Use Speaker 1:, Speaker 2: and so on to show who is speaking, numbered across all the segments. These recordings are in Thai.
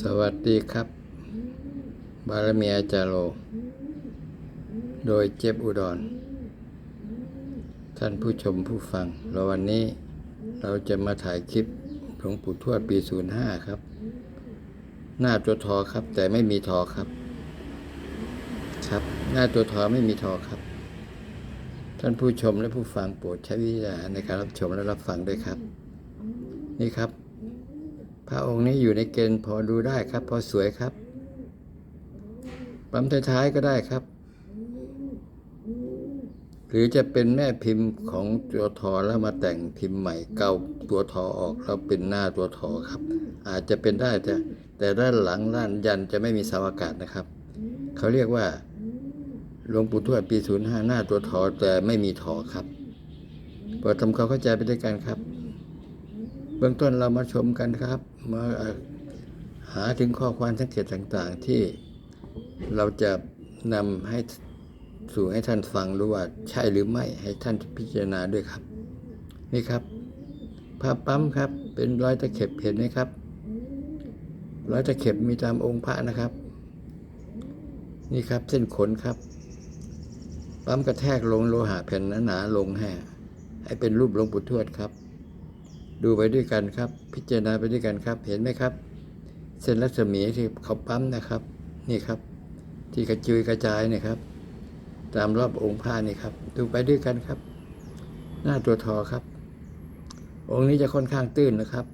Speaker 1: สวัสดีครับ บารมีอาจารโล โดยเจ็บอุดร ท่านผู้ชมผู้ฟัง เราวันนี้เราจะมาถ่ายคลิปหลวงปู่ทวดปี 05 ครับ หน้าตัวทอครับ แต่ไม่มีทอครับ ครับ หน้าตัวทอไม่มีทอครับ ท่านผู้ชมและผู้ฟังโปรดใช้วิจารณญาณในการรับชมและรับฟังด้วยครับ นี่ครับ พระองค์นี้อยู่ในเกณฑ์พอดูได้ครับ พอสวยครับปั๊มท้ายๆก็ได้ครับ หรือจะเป็นแม่พิมพ์ของตัวทอแล้วมาแต่งพิมพ์ใหม่ เกาตัวทอออกแล้วเป็นหน้าตัวทอครับ อาจจะเป็นได้แต่แต่ด้านหลังด้านยันจะไม่มีเสาอากาศนะครับ เขาเรียกว่าหลวงปู่ทวดปีศูนย์ห้าหน้าตัวทอแต่ไม่มีทอครับโปรดทำความเข้าใจไปด้วยกันครับ บื้องต้นเรามาชมกันครับ มาหาถึงข้อความสังเกตต่างๆ ที่เราจะนำให้สู่ให้ท่านฟังรู้ว่าใช่หรือไม่ให้ท่านพิจารณาด้วยครับ นี่ครับภาพปั๊มครับ เป็นร้อยตะเข็บเห็นไหมครับร้อยตะเข็บมีตามองค์พระนะครับ นี่ครับเส้นขนครับ ปั๊มกระแทกลงโลหะแผ่นหนาๆลงให้ให้เป็นรูปหลวงปู่ทวดครับ ดูไปด้วยกันครับ พิจารณาไปด้วยกันครับ เห็นไหมครับ เส้นรัศมีที่เขาปั๊มนะครับ นี่ครับ ที่กระจุยกระจายนี่ยครับ ตามรอบองค์พระนี่ครับ ดูไปด้วยกันครับ หน้าตัวทอครับ องค์นี้จะค่อนข้างตื้นนะครับ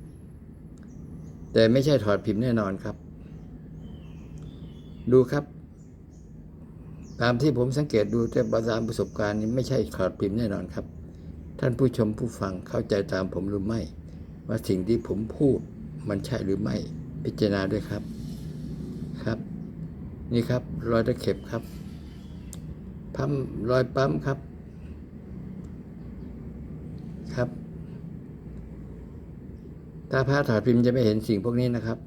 Speaker 1: แต่ไม่ใช่ถอดพิมพ์แน่นอนครับ ดูครับ ตามที่ผมสังเกตดูแต่ตามประสบการณ์นี้ไม่ใช่ถอดพิมพ์แน่นอนครับท่านผู้ชมผู้ฟังเข้าใจตามผมหรือไม่ ว่าสิ่งที่ผมพูดมันใช่หรือไม่พิจารณาด้วยครับครับ นี่ครับรอยตะเข็บครับปั๊มรอยปั๊มครับครับ ถ้าพระถอดพิมพ์จะไม่เห็นสิ่งพวกนี้นะครับ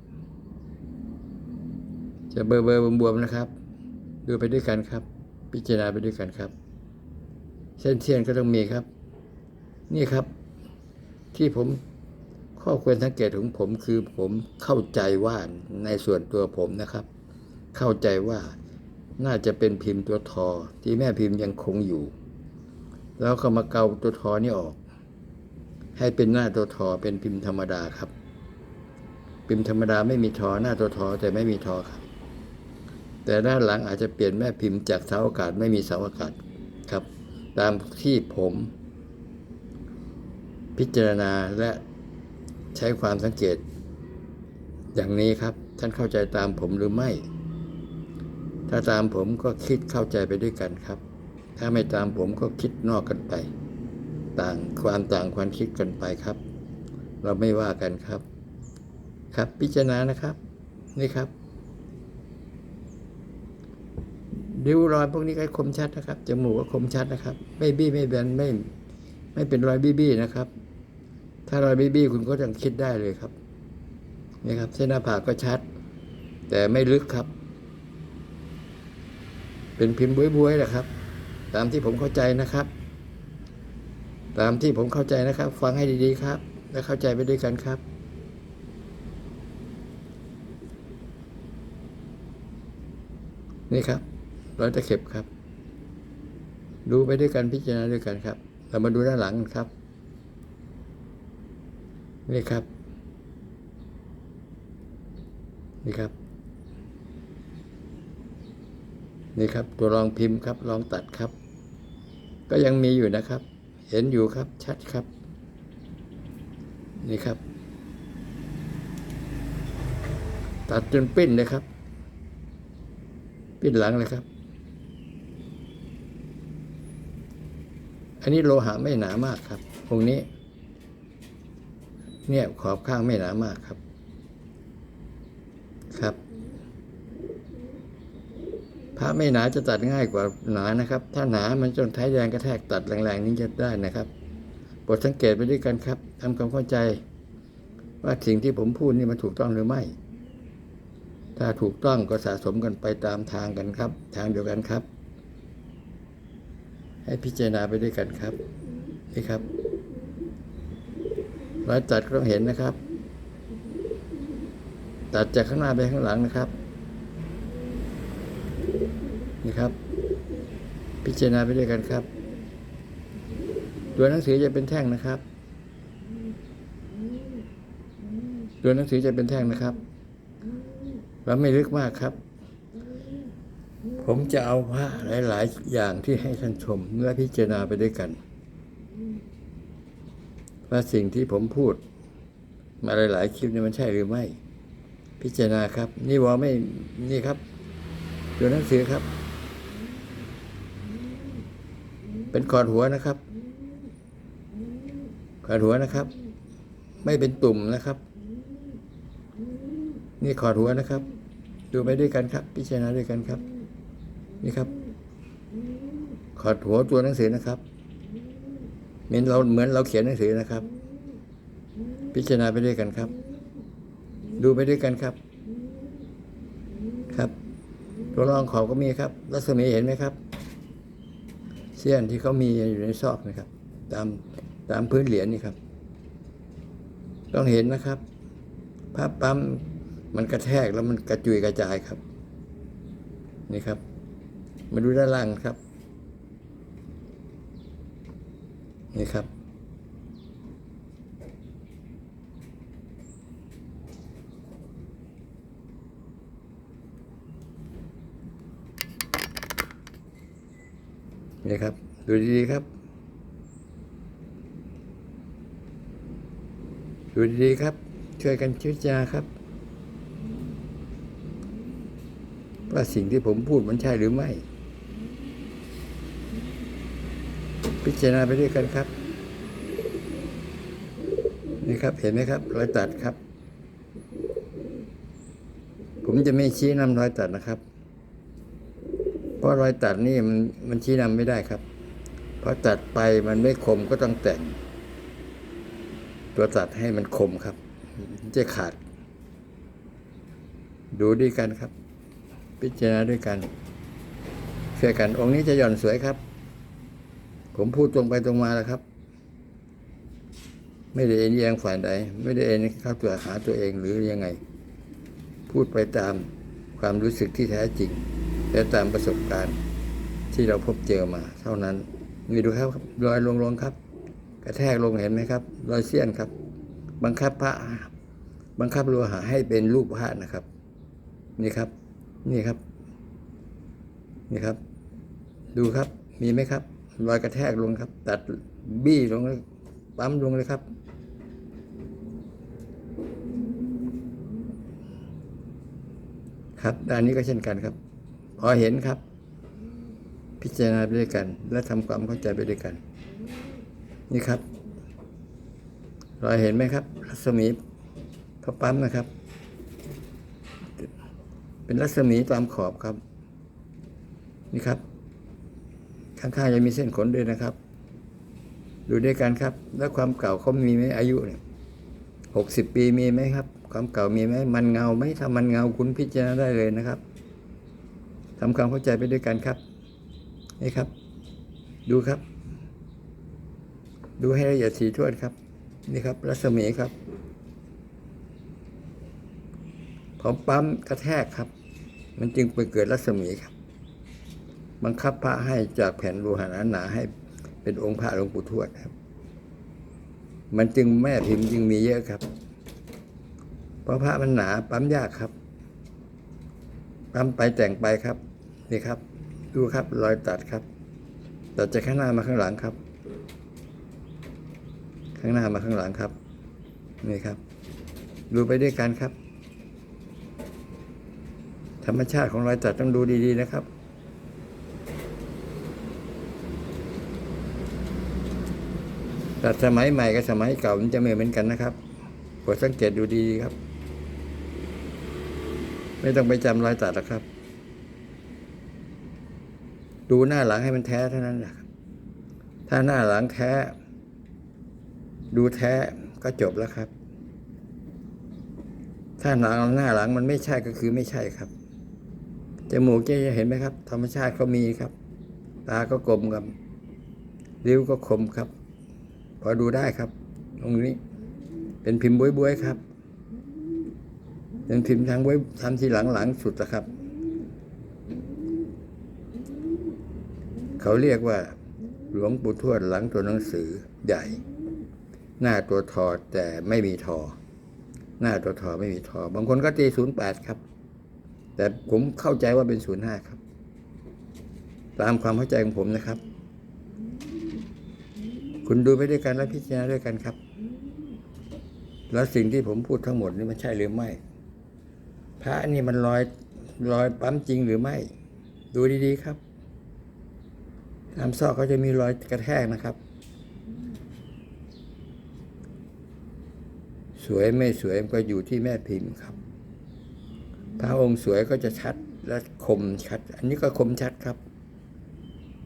Speaker 1: จะเบอร์เบอร์บวมๆนะครับ ดูไปด้วยกันครับ พิจารณาไปด้วยกันครับ เส้นเทียนก็ต้องมีครับ นี่ครับ ที่ผม ข้อควรสังเกตของผมคือผมเข้าใจว่าในส่วนตัวผมนะครับ เข้าใจว่าน่าจะเป็นพิมพ์ตัวทอที่แม่พิมพ์ยังคงอยู่ แล้วก็มาเกาตัวทอนี่ออก ให้เป็นหน้าตัวทอเป็นพิมพ์ธรรมดาครับ พิมพ์ธรรมดาไม่มีทอหน้าตัวทอแต่ไม่มีทอครับ แต่ด้านหลังอาจจะเปลี่ยนแม่พิมพ์จากเสาอากาศไม่มีเสาอากาศครับ ตามที่ผม พิจารณาและ ใช้ความสังเกต อย่างนี้ครับ ท่านเข้าใจตามผมหรือไม่ ถ้าตามผมก็คิดเข้าใจไปด้วยกันครับ ถ้าไม่ตามผมก็คิดนอกกันไป ต่างความต่างความคิดกันไปครับ เราไม่ว่ากันครับ ครับพิจารณานะครับ นี่ครับริ้วรอยพวกนี้ก็คมชัดนะครับ จมูกก็คมชัดนะครับ ไม่บี้ไม่แบนไม่ ไม่เป็นรอยบี้ๆนะครับ ถ้ารอยบี้ๆคุณก็ต้องคิดได้เลยครับนี่ครับ เส้นหน้าผากก็ชัด แต่ไม่ลึกครับ เป็นพิมพ์บวยๆแหละครับ ตามที่ผมเข้าใจนะครับ ตามที่ผมเข้าใจนะครับ ฟังให้ดีๆครับ และเข้าใจไปด้วยกันครับนี่ครับรอยตะเข็บครับ ดูไปด้วยกันพิจารณาด้วยกันครับ เรามาดูด้านหลังกันครับ นี่ครับ นี่ครับ นี่ครับตัวรองพิมพ์ครับรองตัดครับ ก็ยังมีอยู่นะครับ เห็นอยู่ครับ ชัดครับ นี่ครับ ตัดจนปิ้นเลยครับ ปิ้นหลังเลยครับ อันนี้โลหะไม่หนามากครับตรงนี้ เนี่ยขอบข้างไม่หนามากครับ ครับพระไม่หนาจะตัดง่ายกว่าหนานะครับ ถ้าหนามันจนท้ายแรงกระแทกตัดแรงๆนี้จะได้นะครับโปรดสังเกตไปด้วยกันครับทำความเข้าใจ ว่าสิ่งที่ผมพูดนี่มันถูกต้องหรือไม่ ถ้าถูกต้องก็สะสมกันไปตามทางกันครับ ทางเดียวกันครับ ให้พิจารณาไปด้วยกันครับนี่ครับ รอยตัดก็ต้องเห็นนะครับ ตัดจากข้างหน้าไปข้างหลังนะครับนี่ครับ พิจารณาไปด้วยกันครับ ตัวหนังสือจะเป็นแท่งนะครับ ตัวหนังสือจะเป็นแท่งนะครับเราไม่ลึกมากครับ ผมจะเอาพระหลาย ๆ อย่างที่ให้ท่านชมเมื่อพิจารณาไปด้วยกัน ว่าสิ่งที่ผมพูด มาหลาย ๆ คลิปนี้มันใช่หรือไม่ พิจารณาครับ นี่วอไม่นี่ครับตัวหนังสือครับ เป็นกอดหัวนะครับกอดหัวนะครับ ไม่เป็นตุ่มนะครับ นี่ขอดหัวนะครับ ดูไปด้วยกันครับ พิจารณาด้วยกันครับ นี่ครับ ขอดหัวตัวหนังสือนะครับ เหมือนเราเหมือนเราเขียนหนังสือนะครับ พิจารณาไปด้วยกันครับ ดูไปด้วยกันครับ ครับตัวรองขอบก็มีครับ รัศมีเห็นไหมครับ เสี้ยนที่เขามีอยู่ในซอกนะครับ ตามตามพื้นเหรียญนี่ครับ ต้องเห็นนะครับภาพปั๊มมันกระแทกแล้วมันกระจุยกระจายครับ นี่ครับ มาดูด้านล่างครับ นี่ครับ นี่ครับ ดูดีๆครับ ดูดีๆครับ ช่วยกันพิจารณาครับ ว่าสิ่งที่ผมพูดมันใช่หรือไม่ พิจารณาไปด้วยกันครับ นี่ครับ เห็นไหมครับรอยตัดครับ ผมจะไม่ชี้นำรอยตัดนะครับ เพราะรอยตัดนี่มันมันชี้นำไม่ได้ครับ เพราะตัดไปมันไม่คมก็ต้องแต่ง ตัวตัดให้มันคมครับ จะขาด ดูด้วยกันครับ พิจารณาด้วยกันช่วยกันองค์นี้จะหย่อนสวยครับ ผมพูดตรงไปตรงมาแล้วครับ ไม่ได้เอ็นเอียงฝ่ายใดไม่ได้เอ็นเข้าตัวหาตัวเองหรือยังไง พูดไปตามความรู้สึกที่แท้จริง และตามประสบการณ์ที่เราพบเจอมา เท่านั้นมีดูครับรอยลงๆครับ กระแทกลงเห็นไหมครับ รอยเสี้ยนครับ บังคับพระบังคับโลหะให้เป็นรูปพระนะครับ นี่ครับ นี่ครับ นี่ครับ ดูครับมีไหมครับ รอยกระแทกลงครับ ตัดบี้ลงเลยปั๊มลงเลยครับ ครับด้านนี้ก็เช่นกันครับ พอเห็นครับ พิจารณาไปด้วยกัน และทำความเข้าใจไปด้วยกัน นี่ครับรอยเห็นไหมครับ รัศมีพระปั๊มนะครับ เป็นรัศมีตามขอบครับ นี่ครับ ข้างๆยังมีเส้นขนด้วยนะครับ ดูด้วยกันครับ แล้วความเก่าเขามีไหมอายุเนี่ยหกสิบปีมีไหมครับ ความเก่ามีไหมมันเงาไหมถ้ามันเงาคุณพิจารณาได้เลยนะครับทำความเข้าใจไปด้วยกันครับนี่ครับ ดูครับ ดูให้ละเอียดถี่ถ้วนครับ นี่ครับ รัศมีครับพอปั๊มกระแทกครับ มันจึงไปเกิดรัศมีครับ บังคับพระให้จากแผ่นโลหะหนาให้เป็นองค์พระหลวงปู่ทวดครับ มันจึงแม่พิมพ์จึงมีเยอะครับ เพราะพระมันหนาปั๊มยากครับ ปั๊มไปแต่งไปครับ นี่ครับ ดูครับรอยตัดครับ ตัดจากข้างหน้ามาข้างหลังครับ ข้างหน้ามาข้างหลังครับ นี่ครับ ดูไปด้วยกันครับ ธรรมชาติของรอยตัดต้องดูดีๆนะครับ ตัดสมัยใหม่กับสมัยเก่ามันจะไม่เหมือนกันนะครับโปรดสังเกตดูดีครับ ไม่ต้องไปจำรอยตัดหรอกครับ ดูหน้าหลังให้มันแท้เท่านั้นแหละถ้าหน้าหลังแท้ ดูแท้ก็จบแล้วครับ ถ้าหลังหน้าหลังมันไม่ใช่ก็คือไม่ใช่ครับจมูกจะเห็นไหมครับ ธรรมชาติเขามีครับ ตาก็กลมครับริ้วก็คมครับ พอดูได้ครับ ตรงนี้ เป็นพิมพ์บวยๆครับยังพิมพ์ทางเว็บทำทีหลังหลังสุดนะครับ เขาเรียกว่า หลวงปู่ทวดหลังตัวหนังสือใหญ่ หน้าตัวทอแต่ไม่มีทอ หน้าตัวทอไม่มีทอ บางคนก็ตีศูนย์แปดครับ แต่ผมเข้าใจว่าเป็นศูนย์ห้าครับ ตามความเข้าใจของผมนะครับ คุณดูไปด้วยกันและพิจารณาด้วยกันครับ แล้วสิ่งที่ผมพูดทั้งหมดนี่มันใช่หรือไม่ พระนี่มันรอยรอยปั๊มจริงหรือไม่ ดูดีๆครับตามซอกเขาจะมีรอยกระแทกนะครับ สวยไม่สวยก็อยู่ที่แม่พิมพ์ครับพระองค์สวยก็จะชัดและคมชัด อันนี้ก็คมชัดครับ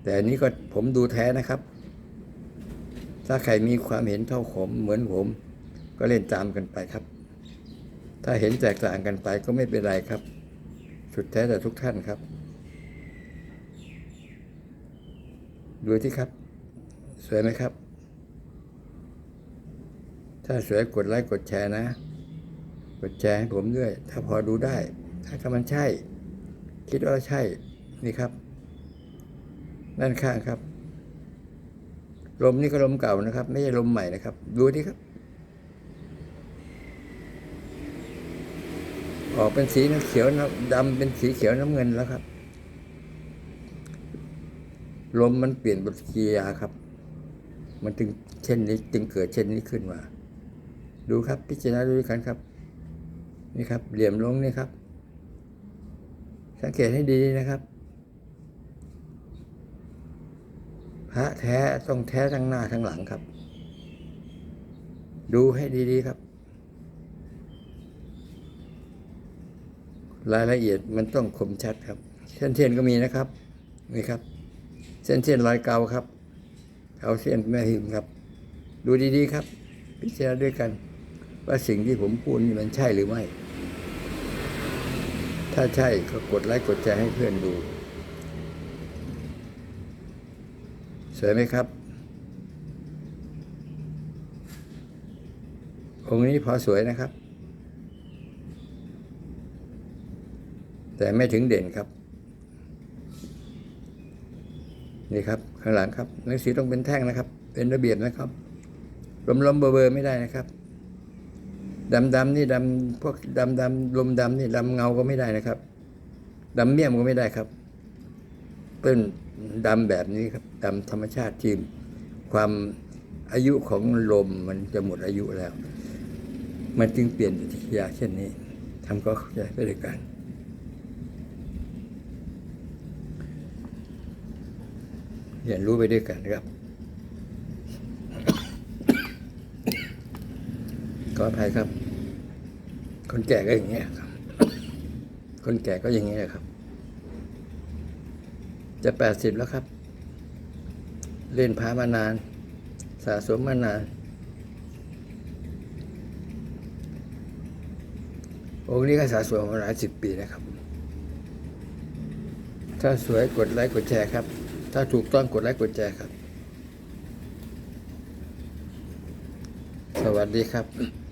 Speaker 1: แต่อันนี้ก็ผมดูแท้นะครับ ถ้าใครมีความเห็นเท่าผมเหมือนผม ก็เล่นตามกันไปครับ ถ้าเห็นแตกต่างกันไปก็ไม่เป็นไรครับ สุดแท้แต่ทุกท่านครับ ดูที่ครับ สวยไหมครับ ถ้าสวยกดไลค์กดแชร์นะ กดแชร์ให้ผมด้วย ถ้าพอดูได้ ถ้าถ้ามันใช่ คิดว่าใช่นี่ครับ ด้านข้างครับ ลมนี่ก็ลมเก่านะครับ ไม่ใช่ลมใหม่นะครับ ดูที่ครับ ออกเป็นสีน้ำเขียวน้ำดำเป็นสีเขียวน้ำเงินแล้วครับ ลมมันเปลี่ยนปฏิกิริยาครับ มันจึงเช่นนี้จึงเกิดเช่นนี้ขึ้นมา ดูครับพิจารณาดูด้วยกันครับ นี่ครับ เหลี่ยมลงนี่ครับ สังเกตให้ดีนะครับ พระแท้ต้องแท้ทั้งหน้าทั้งหลังครับ ดูให้ดีๆครับ รายละเอียดมันต้องคมชัดครับ เส้นเทียนก็มีนะครับนี่ครับ เส้นเทียนรอยเกาครับเอาเส้นแม่หิมครับ ดูดีๆครับ พิจารณาด้วยกัน ว่าสิ่งที่ผมพูดนี่มันใช่หรือไม่ ถ้าใช่ก็กดไลค์กดแชร์ให้เพื่อนดู สวยไหมครับ องค์นี้พอสวยนะครับ แต่ไม่ถึงเด่นครับ นี่ครับ ข้างหลังครับหนังสือต้องเป็นแท่งนะครับ เป็นระเบียบนะครับลมลมๆเบอร์เบอร์ไม่ได้นะครับดำดำๆนี่ดำพวกดำดำๆลมดำนี่ดำเงาก็ไม่ได้นะครับดำเมี่ยมก็ไม่ได้ครับ เป็นดำแบบนี้ครับดำธรรมชาติที่ความอายุของลมมันจะหมดอายุแล้ว มันจึงเปลี่ยนปฏิกิริยาเช่นนี้ทำก็เข้าใจไปด้วยกันเรียนรู้ไปด้วยกันนะครับขออภัยครับ คนแก่ก็อย่างเงี้ยครับ คนแก่ก็อย่างเงี้ยครับ จะแปดสิบแล้วครับ เล่นพามานาน สะสมมานาน องค์นี้ก็สะสมมาหลายสิบปีนะครับ ถ้าสวยกดไลค์กดแชร์ครับ ถ้าถูกต้องกดไลค์กดแชร์ครับ สวัสดีครับ